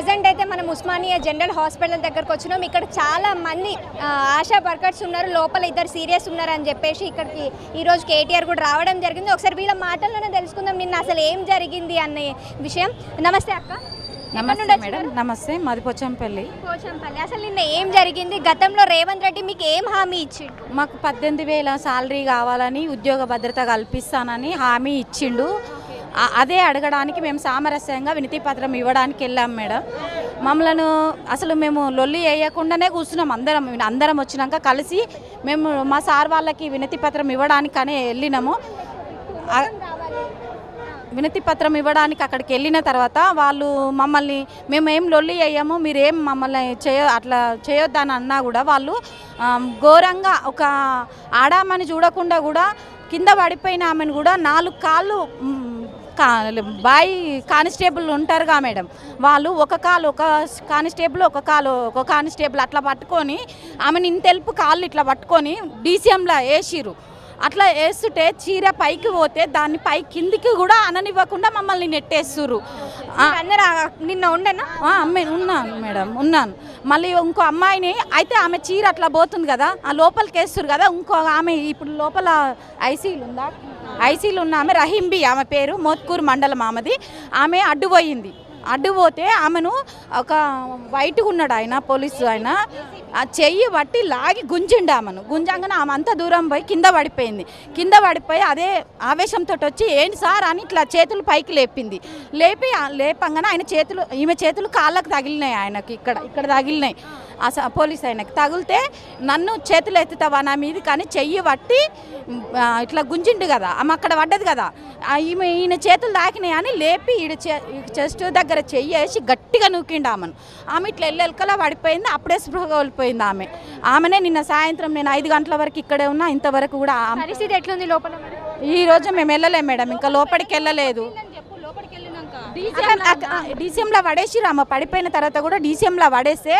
Present అయితే మనం Osmania general hospital దగ్గరకు వచ్చినాం. ఇక్కడ చాలా మంది ఆశా వర్కర్స్ ఉన్నారు లోపల ఇద్దరు సీరియస్ ఉన్నారు అని చెప్పేసి ఇక్కడికి ఈ రోజు కేటీఆర్ కూడా రావడం జరిగింది. ఒకసారి వీళ్ళ మాటల్లోనే తెలుసుకుందాం నిన్న అసలు ఏం జరిగింది అనే విషయం. నమస్తే అక్క. నమస్తే మేడం? నమస్తే మాది పోచంపల్లి. పోచంపల్లి. అసలు నిన్న ఏం జరిగింది? గతంలో రేవంత్ రెడ్డి మీకు ఏం హామీ ఇచ్చిండు? మాకు పద్దెనిమిది వేల శాలరీ కావాలని ఉద్యోగ భద్రత కల్పిస్తానని హామీ ఇచ్చిండు. అదే అడగడానికి మేము సామరస్యంగా వినతి పత్రం ఇవ్వడానికి వెళ్ళాం మేడం. మమ్మలను అసలు మేము లొల్లి వేయకుండానే కూర్చున్నాం. అందరం అందరం వచ్చినాక కలిసి మేము మా సార్ వాళ్ళకి వినతి పత్రం ఇవ్వడానికనే వెళ్ళినాము. వినతి పత్రం ఇవ్వడానికి అక్కడికి వెళ్ళిన తర్వాత వాళ్ళు మమ్మల్ని మేము ఏం లొల్లి అయ్యాము మీరేం మమ్మల్ని చేయ అట్లా చేయొద్దని అన్నా కూడా వాళ్ళు ఘోరంగా ఒక ఆడామని చూడకుండా కూడా కింద పడిపోయిన ఆమెను కూడా నాలుగు కాళ్ళు బాయ్ కానిస్టేబుల్ ఉంటారుగా మేడం. వాళ్ళు ఒక కాలు ఒక కానిస్టేబుల్ ఒక కాలు ఒక కానిస్టేబుల్ అట్లా పట్టుకొని ఆమెను ఇంతెలుపు కాళ్ళు ఇట్లా పట్టుకొని డీసీఎంలా వేసిరు అట్లా వేస్తుంటే చీర పైకి పోతే దాన్ని పై కిందికి కూడా అననివ్వకుండా మమ్మల్ని నెట్టేస్తురు అందరూ నిన్న ఉండేనా? ఉన్నాను మేడం ఉన్నాను. మళ్ళీ ఇంకో అమ్మాయిని అయితే ఆమె చీర అట్లా పోతుంది కదా ఆ లోపలికి వేస్తారు కదా ఇంకో ఆమె ఇప్పుడు లోపల ఐసీలు ఉందా? ఐసీలు ఉన్న ఆమె రహీంబి ఆమె పేరు మోత్కూరు మండలం ఆమెది. ఆమె అడ్డుపోయింది. అడ్డుపోతే ఆమెను ఒక వైట్గా ఉన్నాడు ఆయన పోలీసు ఆయన. ఆ చెయ్యి పట్టి లాగి గుంజిండు ఆమెను. గుంజంగానే ఆమె అంత దూరం పోయి కింద పడిపోయింది. కింద పడిపోయి అదే ఆవేశంతో వచ్చి ఏంటి సార్? అని ఇట్లా చేతులు పైకి లేపింది. లేపి లేపంగానే ఆయన చేతులు ఈమె చేతులు కాళ్ళకు తగిలినాయి ఆయనకి ఇక్కడ ఇక్కడ తగిలినాయి. ఆ పోలీస్ ఆయనకి తగిలితే నన్ను చేతులు ఎత్తుతావా నా మీద కానీ చెయ్యి పట్టి ఇట్లా గుంజిండు కదా ఆమె అక్కడ పడ్డది కదా. ఈమె ఈయన చేతులు తాకినాయి అని లేపి ఈడ చెస్ట్ దగ్గర చెయ్యి వేసి గట్టిగా నూకిండు ఆమెను. ఆమె ఇట్లా ఎల్లెలకలా పడిపోయింది అప్పుడే స్పృహ కోల్పోయింది ఆమె. ఆమెనే నిన్న సాయంత్రం నేను ఐదు గంటల వరకు ఇక్కడే ఉన్నా ఇంతవరకు కూడా పరిస్థితి ఎట్లుంది లోపల ఈ రోజు మేము వెళ్ళలేము మేడం ఇంకా లోపలికి వెళ్ళలేదు. డీసీఎంలో పడేసిరు ఆమె పడిపోయిన తర్వాత కూడా డీసీఎంలో పడేస్తే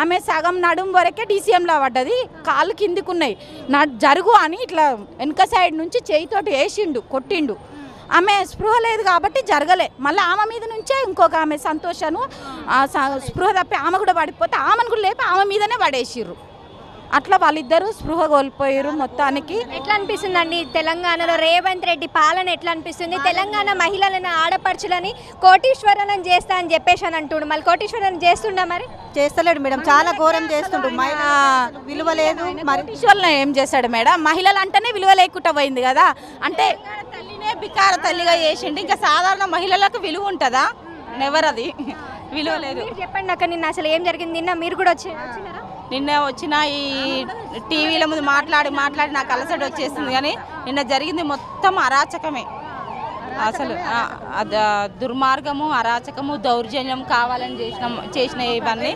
ఆమె సగం నడుం వరకే డీసీఎంలో పడ్డది. కాళ్ళు కిందికున్నాయి. నా జరుగు అని ఇట్లా వెనక సైడ్ నుంచి చేయితోటి వేసిండు కొట్టిండు. ఆమె స్పృహ లేదు కాబట్టి జరగలే. మళ్ళీ ఆమె మీద నుంచే ఇంకొక ఆమె సంతోషను స్పృహ తప్పి ఆమె కూడా పడిపోతే ఆమెను కూడా లేపి ఆమె మీదనే పడేసిర్రు. అట్లా వాళ్ళిద్దరూ స్పృహ కోల్పోయారు మొత్తానికి. ఎట్లా అనిపిస్తుందండి? తెలంగాణలో రేవంత్ రెడ్డి పాలన ఎట్లా అనిపిస్తుంది? తెలంగాణ మహిళలను ఆడపడుచులని కోటీశ్వరులను చేస్తా అని చెప్పేసి అని అంటుండు. మళ్ళీ కోటీశ్వరులను చేస్తుండా మరి? చేస్తలేడు మేడం. చాలా ఘోరం చేస్తుండు. మహిళ విలువ లేదు మరి కోటీశ్వరులను ఏం చేశాడు మేడం? మహిళలు అంటేనే విలువ లేకుండా పోయింది కదా? అంటే తల్లినే బికార తల్లిగా చేసిండు. ఇంకా సాధారణ మహిళలకు విలువ ఉంటుందా? నెవర్ అది విలువ లేదు. మీరు చెప్పండి అక్కడ నిన్న అసలు ఏం జరిగింది? నిన్న మీరు కూడా వచ్చి వచ్చినారా? నిన్న వచ్చిన ఈ టీవీల ముందు మాట్లాడి మాట్లాడి నాకు అలసట వచ్చేసింది. కానీ నిన్న జరిగింది మొత్తం అరాచకమే. అసలు దుర్మార్గము అరాచకము దౌర్జన్యం కావాలని చేసిన చేసిన ఇవన్నీ.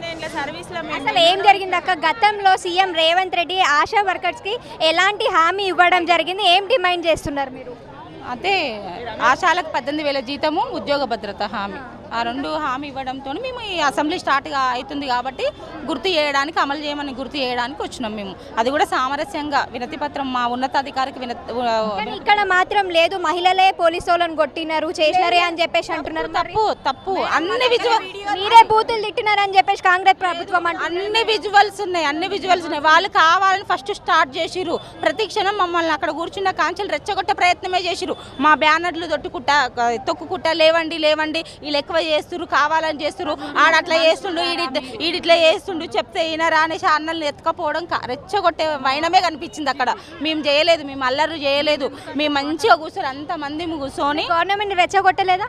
అసలు ఏం జరిగింది అక్క? గతంలో సీఎం రేవంత్ రెడ్డి ఆశా వర్కర్స్కి ఎలాంటి హామీ ఇవ్వడం జరిగింది? ఏం డిమాండ్ చేస్తున్నారు మీరు? అదే ఆశాలకు పద్దెనిమిది వేల జీతము ఉద్యోగ భద్రత హామీ. ఆ రెండు హామీ ఇవ్వడంతో మేము ఈ అసెంబ్లీ స్టార్ట్ అవుతుంది కాబట్టి గుర్తు చేయడానికి అమలు చేయమని గుర్తు చేయడానికి వచ్చినాం మేము. అది కూడా సామరస్యంగా వినతి పత్రం మా ఉన్నతాధికారికి వినతి ఇక్కడ మాత్రం లేదు మహిళలే పోలీసు వాళ్ళని కొట్టినారు చేసినారే అని చెప్పేసి అంటున్నారు తప్పు తప్పు. అన్ని విజువల్ మీరే బూతులు తిట్టినారని చెప్పేసి కాంగ్రెస్ ప్రభుత్వం అన్ని విజువల్స్ ఉన్నాయి అన్ని విజువల్స్ ఉన్నాయి. వాళ్ళు కావాలని ఫస్ట్ స్టార్ట్ చేసిరు ప్రతి క్షణం మమ్మల్ని అక్కడ కూర్చున్న కాంచెలు రెచ్చగొట్టే ప్రయత్నమే చేసిరు మా బ్యానర్లు తొట్టుకుంటా తొక్కుకుంటా లేవండి లేవండి వీళ్ళు ఎక్కువ చేస్తురు కావాలని చేస్తురు ఆడట్లా చేస్తుండు ఈడి ఈడిట్లా చేస్తుండు చెప్తే ఈయనరా అనేసి అన్నల్ని ఎత్తుకపోవడం రెచ్చగొట్టే వైనమే కనిపించింది అక్కడ. మేము చేయలేదు మేము అల్లరు చేయలేదు. మేము మంచిగా కూర్చొని అంతమంది కూర్చొని గవర్నమెంట్ రెచ్చగొట్టలేదా?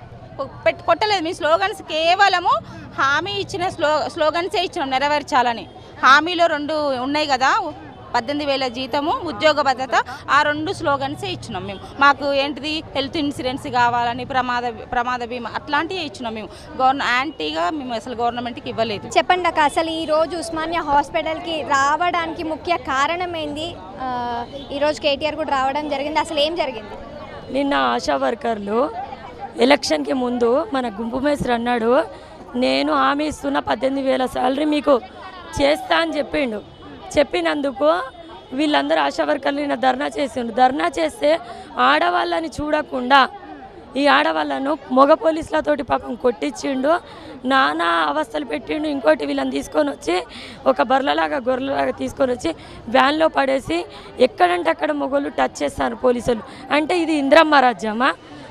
పెట్టి కొట్టలేదు. మీ స్లోగన్స్ కేవలము హామీ ఇచ్చిన స్లో స్లోగన్సే ఇచ్చినాం నెరవేర్చాలని. హామీలో రెండు ఉన్నాయి కదా పద్దెనిమిది వేల జీతము ఉద్యోగ భద్రత ఆ రెండు స్లోగన్సే ఇచ్చినాం మేము. మాకు ఏంటిది? హెల్త్ ఇన్సూరెన్స్ కావాలని ప్రమాద ప్రమాద బీమా అట్లాంటివి ఇచ్చినాం మేము. గవర్న యాంటీగా మేము అసలు గవర్నమెంట్కి ఇవ్వలేదు. చెప్పండి అక్క అసలు ఈ రోజు ఉస్మానియా హాస్పిటల్కి రావడానికి ముఖ్య కారణం ఏంది ఆ, ఈ రోజు కేటీఆర్ కూడా రావడం జరిగింది. అసలు ఏం జరిగింది? నిన్న ఆశా వర్కర్లు ఎలక్షన్కి ముందు మన గుంపు మేస్త్రి అన్నాడు నేను హామీ ఇస్తున్న పద్దెనిమిది వేల శాలరీ మీకు చేస్తా అని చెప్పిండు. చెప్పినందుకు వీళ్ళందరూ ఆశా వర్కర్లు నిన్న ధర్నా చేసిండు ధర్నా చేస్తే ఆడవాళ్ళని చూడకుండా ఈ ఆడవాళ్ళను మగ పోలీసులతోటి పాపం కొట్టించిండు. నానా అవస్థలు పెట్టిండు. ఇంకోటి వీళ్ళని తీసుకొని వచ్చి ఒక బర్రెలాగా గొర్రెలాగా తీసుకొని వచ్చి వ్యాన్లో పడేసి ఎక్కడంటే అక్కడ మొగోళ్ళు టచ్ చేస్తారు పోలీసులు. అంటే ఇది ఇంద్రమ్మ రాజ్యమా?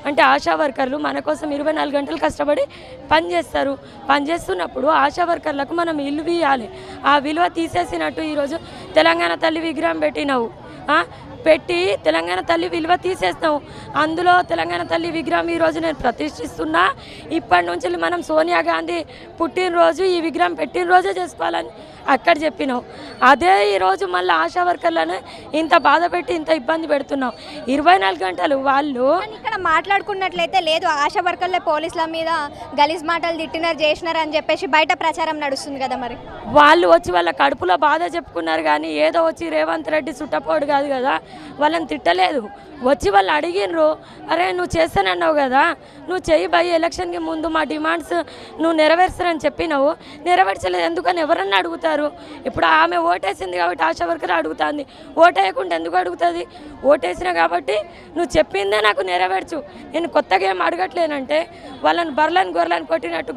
అంటే ఆశా వర్కర్లు మన కోసం ఇరవై నాలుగు గంటలు కష్టపడి పని చేస్తారు. పని చేస్తున్నప్పుడు ఆశా వర్కర్లకు మనం విలువ ఇవ్వాలి ఆ విలువ తీసేసినట్టు ఈరోజు తెలంగాణ తల్లి విగ్రహం పెట్టినావు. పెట్టి తెలంగాణ తల్లి విలువ తీసేస్తాం అందులో తెలంగాణ తల్లి విగ్రహం ఈరోజు నేను ప్రతిష్ఠిస్తున్నా. ఇప్పటి నుంచి మనం సోనియా గాంధీ పుట్టినరోజు ఈ విగ్రహం పెట్టినరోజే చేసుకోవాలని అక్కడ చెప్పినావు. అదే ఈరోజు మళ్ళీ ఆశా వర్కర్లను ఇంత బాధ పెట్టి ఇంత ఇబ్బంది పెడుతున్నావు. ఇరవై నాలుగు గంటలు వాళ్ళు ఇక్కడ మాట్లాడుకున్నట్లయితే లేదు ఆశా వర్కర్లే పోలీసుల మీద గలీజ్ మాటలు తిట్టినారు చేసినారు అని చెప్పేసి బయట ప్రచారం నడుస్తుంది కదా మరి. వాళ్ళు వచ్చి వాళ్ళ కడుపులో బాధ చెప్పుకున్నారు కానీ ఏదో వచ్చి రేవంత్ రెడ్డి చుట్టపోడు కాదు కదా. వాళ్ళని తిట్టలేదు. వచ్చి వాళ్ళు అడిగినరు అరే నువ్వు చేస్తానన్నావు కదా నువ్వు చెయ్యి బై ఎలక్షన్కి ముందు మా డిమాండ్స్ నువ్వు నెరవేర్చరని చెప్పినావు. నెరవేర్చలేదు ఎందుకని ఎవరన్నా అడుగుతారు? ఇప్పుడు ఆమె ఓటేసింది కాబట్టి ఆశా వర్కర్ అడుగుతుంది. ఓటేయకుండా ఎందుకు అడుగుతుంది? ఓటేసిన కాబట్టి నువ్వు చెప్పిందే నాకు నెరవేర్చు. నేను కొత్తగా ఏం అడగట్లేనంటే వాళ్ళని బర్లను గొర్రెలను కొట్టినట్టు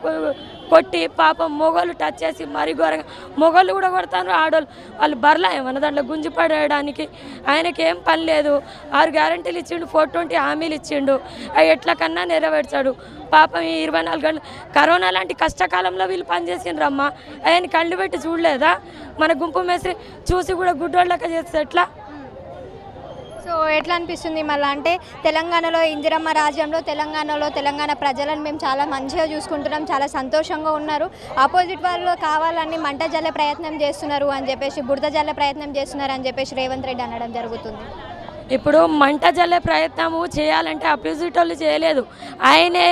కొట్టి పాపం మొగోళ్ళు టచ్ చేసి మరీ ఘోరంగా మొగోళ్ళు కూడా కొడతారు ఆడోళ్ళు. వాళ్ళు బర్లా ఏమన్నా దాంట్లో గుంజి పడేయడానికి ఆయనకి ఏం పని లేదు. ఆరు గ్యారంటీలు ఇచ్చిండు ఫోర్ ట్వంటీ హామీలు ఇచ్చిండు. అవి ఎట్లా కన్నా నెరవేర్చాడు. పాపం ఈ ఇరవై నాలుగు గంటలు కరోనా లాంటి కష్టకాలంలో వీళ్ళు పనిచేసిండ్రమ్మా ఆయన కళ్ళు పెట్టి చూడలేదా? మన గుంపు మేస్త్రి చూసి కూడా గుడ్డోళ్ళక చేస్తే ఎట్లా? సో ఎట్లా అనిపిస్తుంది మళ్ళీ? అంటే తెలంగాణలో ఇందిరమ్మ రాజ్యంలో తెలంగాణలో తెలంగాణ ప్రజలను మేము చాలా మంచిగా చూసుకుంటున్నాం చాలా సంతోషంగా ఉన్నారు. ఆపోజిట్ వాళ్ళు కావాలని మంట జల్లే ప్రయత్నం చేస్తున్నారు అని చెప్పేసి బుడత జల్లే ప్రయత్నం చేస్తున్నారు అని చెప్పేసి రేవంత్ రెడ్డి అనడం జరుగుతుంది. ఇప్పుడు మంట జల్లే ప్రయత్నము చేయాలంటే అపోజిట్ వాళ్ళు చేయలేదు. ఆయనే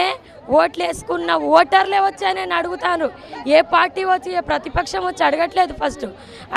ఓట్లు వేసుకున్న ఓటర్లే వచ్చి నేను అడుగుతాను ఏ పార్టీ వచ్చి ఏ ప్రతిపక్షం వచ్చి అడగట్లేదు ఫస్ట్.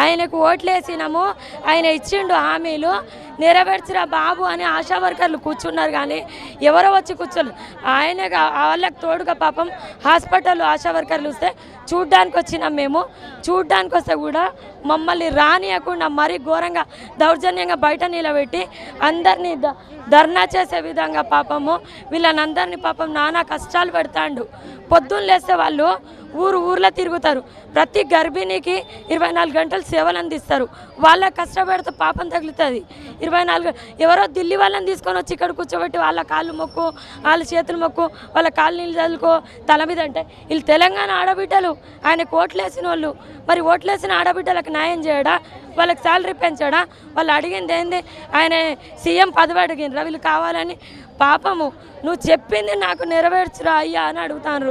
ఆయనకు ఓట్లు వేసినాము ఆయన ఇచ్చిండు హామీలు నెరవేర్చిరా బాబు అని ఆశా వర్కర్లు కూర్చున్నారు కానీ ఎవరో వచ్చి కూర్చోలేదు ఆయన వాళ్ళకి తోడుగా పాపం హాస్పిటల్ ఆశా వర్కర్లు వస్తే చూడ్డానికి వచ్చినాం మేము. చూడ్డానికి వస్తే కూడా మమ్మల్ని రానియకుండా మరీ ఘోరంగా దౌర్జన్యంగా బయట నిలబెట్టి అందరినీ ద- ధర్నా చేసే విధంగా పాపము. వీళ్ళనందరినీ పాపం నానా కష్టాలు పెడతాండు. పొద్దున్న లేస్తే వాళ్ళు ఊరు ఊర్లో తిరుగుతారు. ప్రతి గర్భిణికి ఇరవై నాలుగు గంటలు సేవలు అందిస్తారు. వాళ్ళ కష్టపెడితే పాపం తగులుతుంది. ఇరవై నాలుగు ఎవరో ఢిల్లీ వాళ్ళని తీసుకొని వచ్చి ఇక్కడ కూర్చోబెట్టి వాళ్ళ కాళ్ళు మొక్కు వాళ్ళ చేతులు మొక్కు వాళ్ళ కాళ్ళు నీళ్ళు చదువుకో తల మీద అంటే వీళ్ళు తెలంగాణ ఆడబిడ్డలు. ఆయన ఓట్లేసిన వాళ్ళు. మరి ఓట్లేసిన ఆడబిడ్డలకు న్యాయం చేయడా? వాళ్ళకి శాలరీ పెంచాడా? వాళ్ళు అడిగింది ఏంది? ఆయన సీఎం పదవి అడిగినరా వీళ్ళు కావాలని. పాపము నువ్వు చెప్పింది నాకు నెరవేర్చురా అయ్యా అని అడుగుతాను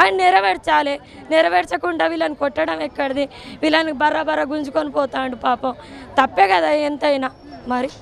ఆయన నెరవేర్చాలి. నెరవేర్చకుండా వీళ్ళని కొట్టడం ఎక్కడిది? వీళ్ళని బర్ర బర్ర గుంజుకొని పోతాడు పాపం. తప్పే కదా ఎంతైనా. మరి?